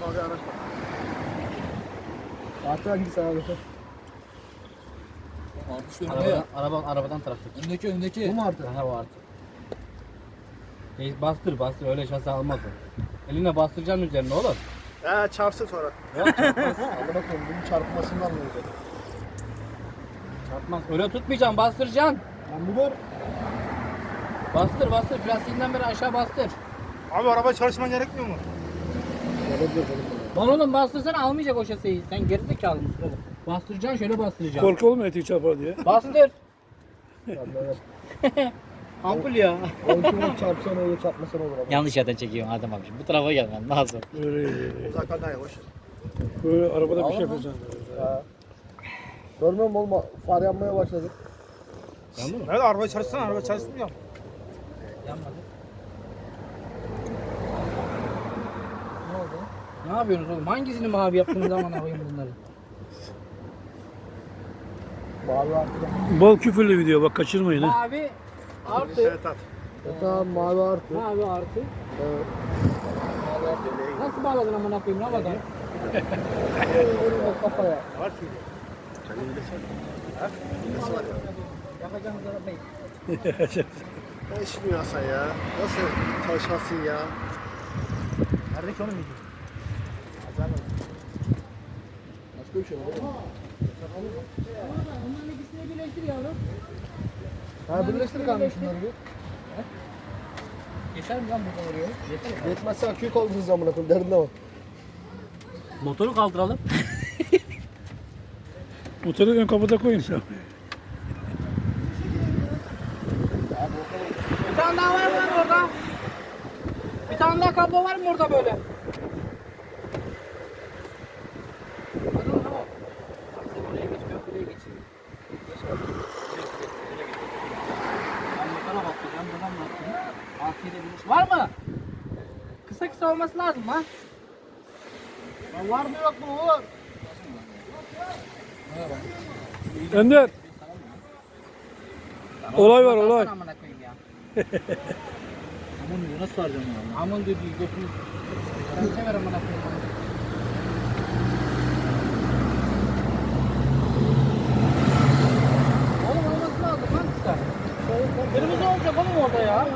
mavi araç var. Artı hangisi abi? Artı önünde ya. Araba, araba, arabadan taraftaki. Öndeki öndeki. Bu mu artı? Aha o artık. Reis bastır bastır öyle şase almaz o. Eline bastıracaksın üzerine oğlum. He çarpsın sonra. Yok çarpmaz. Hadi bakalım bunun çarpmasından ne olacak? çarpmaz. Öyle tutmayacaksın bastıracaksın. Lan bu var. Bastır bastır plastiğinden beri aşağı bastır. Abi araba çalışman gerekmiyor mu? Lan oğlum bastırsana almayacak o şaseyi. Sen gerizekalı mısın oğlum? Bastıracaksın şöyle bastıracaksın. Korku olmuyor etiği çarpar diye. Bastır. oğlum. Ampul ya. Onkini çarpsan olur çarpmasan olur ama. Yanlış yerden çekiyorsun Adem abi. Bu tarafa gelmen lazım. Böyle, Uzaktan daha yavaş. böyle arabada bir şey yapacaksın. Ha. Görmüyor musun oğlum? Far yanmaya başladı. Yandı mı? Nerede araba çalışsana araba çalışmıyor. Yanmadı. Ne oldu? Ne yapıyorsunuz oğlum? Hangisini mavi yaptığınız zaman koyayım bunları? Mavi artı da. Bol küfürlü video bak kaçırmayın ha. Mavi artı. E tamam mavi artı. Mavi artı. Evet. Nasıl bağladın amına koyayım ne bakalım? Vurma kafaya. Yakacağınız arabayı. Ne işin ya sen ya? Nasıl çalışmasın ya? Neredeki onun video? Başka bir şey var? Bunların ikisini birleştir yavrum. Ha birleştir kanka şunları bir. Geçer mi lan oraya? Yeter ya. Yetmezse aküyü kaldırırız amına koyayım derinde var. Motoru kaldıralım. Motoru ön kapıda koyun sen. Bir tane daha var mı orada? Bir tane daha kablo var mı orada böyle? Hadi oğlum, tamam. Bak sen oraya geç, ben buraya geçeyim. Geç abi. Buraya geç, buraya geç. Ben motora basacağım, buradan basacağım. Arkaya da biriş. Var mı? Kısa olması lazım ha. Lan var mı yok mu oğlum? Ender. Olay var olay. Amına koyayım ya. Aman diyor nasıl saracağım ya? Aman diyor diyor götünü. Ben sever amına koyayım. Oğlum olması lazım lan kısa. Kırmızı olacak oğlum orada ya.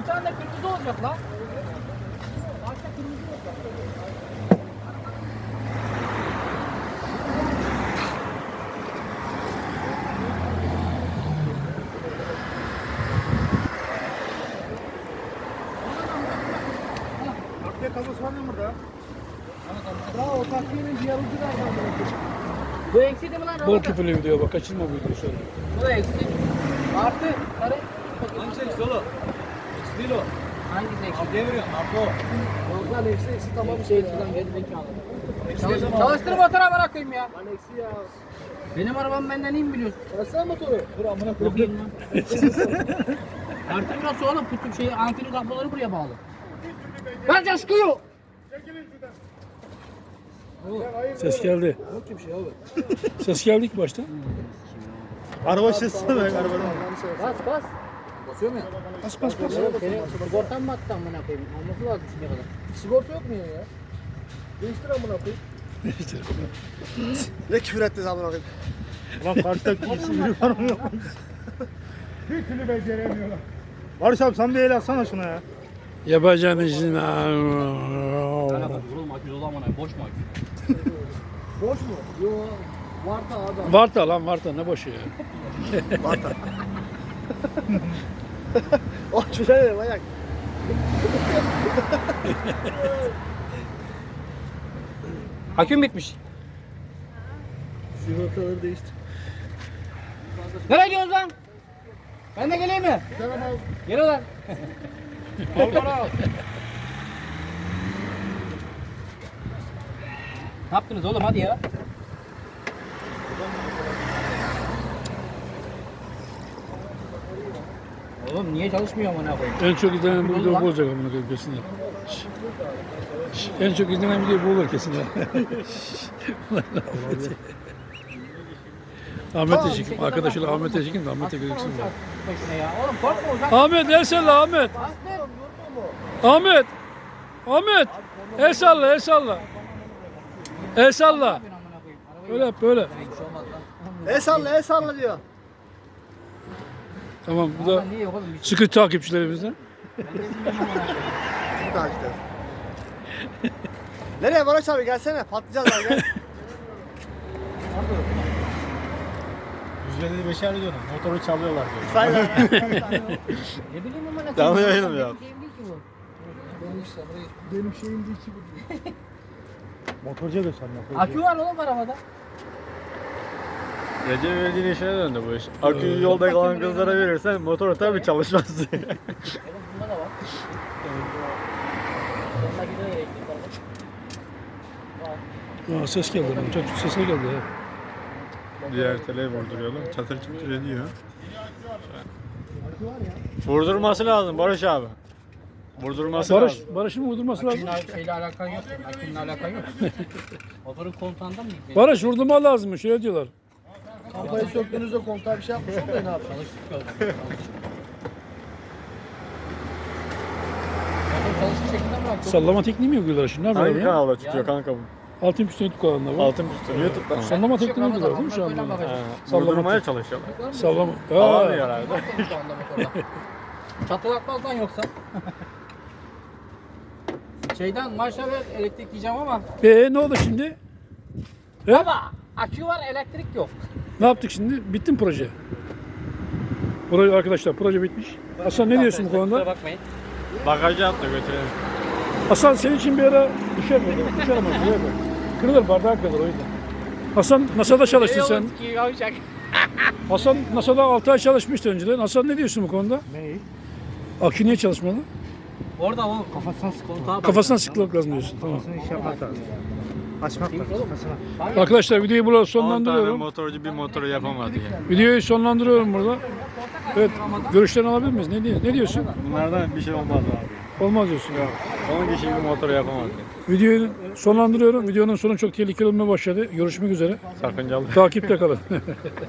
Bir tane de kırmızı olacak lan. Arkaya kablosu var mı burada? O takviyenin diğer ucu nereden bırakıyor? Bu eksik mi lan? Bol küfürlü video bak kaçırma bu videoyu sonra. Bu da eksik. Artı sarı. Hangisi eksi oğlum? Eksi değil o. Hangisi eksik? Ablaya veriyorsun. Abla o. Yok lan eksi eksi tamam Bir şey ya. şuradan geri zekalı. Eksi Çalış, çalıştır motoru amına koyayım ya. Lan eksi ya. Benim arabam benden iyi mi biliyorsun? Versene motoru. Dur amına koyayım. lan. Artık nasıl oğlum? Kutu şey amfili kabloları buraya bağlı. Ver coşkuyu. Ses geldi. Yok ki bir şey abi. Ses geldi ilk başta. Araba çalışsana be seversen. Bas bas. Basıyor mu ya? Bas bas bas. Oğlum senin sigortan mı attı amına koyayım? Olması lazım şimdiye kadar. Sigorta yok mu ya ya? Değiştir amına koyayım. Ne küfür ettiniz amına koyayım? Ulan karşıdaki isim biri var mı yok? Bir türlü beceremiyorlar. Barış abi sen bir el atsana şuna ya. Yapacağın işin. Vurulma akü dolu amına boş mu akü? Boş mu? Yo. Var da adam. Varta lan Varta ne boşu ya. O çocuğa ne manyak? Aküm bitmiş. Sigortaları değiştir. Nereye gidiyorsun lan? Ben de geleyim mi? Gel lan. Al bana al. Ne yaptınız oğlum hadi ya. Oğlum niye çalışmıyor amına koyayım? En çok izlenen bu video bu olacak amına koyayım kesin. En çok izlenen video bu olur kesin ya. Ahmet Teşekim. Arkadaşıyla Ahmet Teşekim de Ahmet'e gözüksün uzak. Ahmet el salla Ahmet. Ahmet. Ahmet. El salla, el salla. El salla. Ben amına koyayım. Arabayı Öyle yap, böyle. El salla el salla diyor. Tamam, bu da? Hiç sıkı takipçilerimizden. Nereye Barış abi gelsene patlayacağız abi gel. 155'er diyorum. Motoru çalıyorlar diyor. Sayla. Ne bileyim amına koyayım. Canlı yayınım ya. bu. Benim şeyim değil ki bu. Motorcuya göster motorcu. Akü var oğlum arabada. Recep İvedik'in işine döndü bu iş. Aküyü yolda kalan kızlara verirsen motor tabii çalışmaz. Oğlum bunda da var. Sonuna gider elektrik araba. Var. Aa, ses geldi. Çok sesine geldi. ya. Diğer teleyi vurduruyorlar. Çatır çatır ediyor. Vurdurması lazım Barış abi. Vurdurması Barış, lazım. Barış'ın vurdurması lazım. Akünün şeyle alakan yok. Akünün alakan yok. Motorun kontağında mı yükleyin? Barış vurdurma lazım. Şöyle diyorlar. Kampayı söktüğünüzde kontağa bir şey yapmış olmayın abi. Çalıştık bıraktın? Sallama tekniği mi yapıyorlar şimdi? Ne Hangi yapıyorlar ya? kanalda çıkıyor kanka bu? Altın pistonu kullananlar var. Altın pistonu YouTube'da. Sallama Şey tekniği yapıyorlar değil mi şu anda? Ha. Sallama tek- çalışıyorlar. Sallama. Alamıyor Aa, herhalde. Çatırdatmaz lan yoksa. Şeyden marşa ver elektrik diyeceğim ama. ee, ne oldu şimdi? He? Baba akü var elektrik yok. Ne yaptık şimdi? Bitti mi proje? Proje arkadaşlar proje bitmiş. Hasan ne diyorsun bu Kusura konuda? bakmayın. Bagajı at da götürelim. Hasan senin için bir ara düşer mi? Düşer ama buraya koy. Kırılır bardağı kırılır o yüzden. Hasan NASA'da çalıştın sen. Hasan NASA'da 6 ay çalışmıştı önceden. Hasan ne diyorsun bu konuda? Neyi? Akü niye çalışmalı? Orada o Kafasına sık. kontağa bak. Kafasına sıklık lazım diyorsun. Tamam. Kafasına iş yapmak lazım. Açmak lazım kafasına. Arkadaşlar videoyu burada 10 tane sonlandırıyorum. motorcu bir motoru yapamadı yani. Videoyu sonlandırıyorum burada. Evet, görüşlerini alabilir miyiz? Ne, diyor- ne diyorsun? Bunlardan bir şey olmaz abi. Olmaz diyorsun. 10 kişi bir motoru yapamadı. Videoyu sonlandırıyorum. Videonun sonu çok tehlikeli olmaya başladı. Görüşmek üzere. Sakıncalı. Takipte kalın.